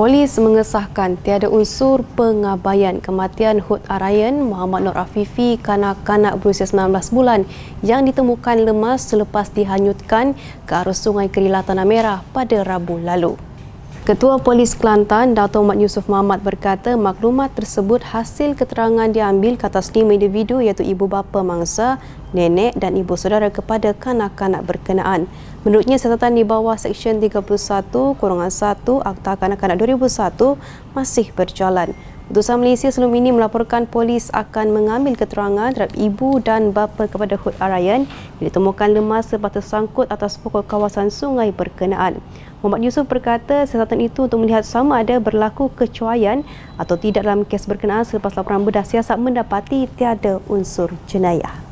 Polis mengesahkan tiada unsur pengabaian kematian Hud Arayan Muhammad Nur Afifi kanak-kanak berusia 19 bulan yang ditemukan lemas selepas dihanyutkan ke arus sungai Kerila Tanah Merah pada Rabu lalu. Ketua Polis Kelantan, Dato' Mat Yusof Muhammad berkata maklumat tersebut hasil keterangan diambil ke atas lima individu iaitu ibu bapa mangsa, nenek dan ibu saudara kepada kanak-kanak berkenaan. Menurutnya, siasatan di bawah Seksyen 31-1 Akta Kanak-Kanak 2001 masih berjalan. Utusan Malaysia sebelum ini melaporkan polis akan mengambil keterangan terhadap ibu dan bapa kepada Hud Arayan yang ditemukan lemas sebab tersangkut atas pokok kawasan sungai berkenaan. Muhammad Yusof berkata siasatan itu untuk melihat sama ada berlaku kecuaian atau tidak dalam kes berkenaan selepas laporan bedah siasat mendapati tiada unsur jenayah.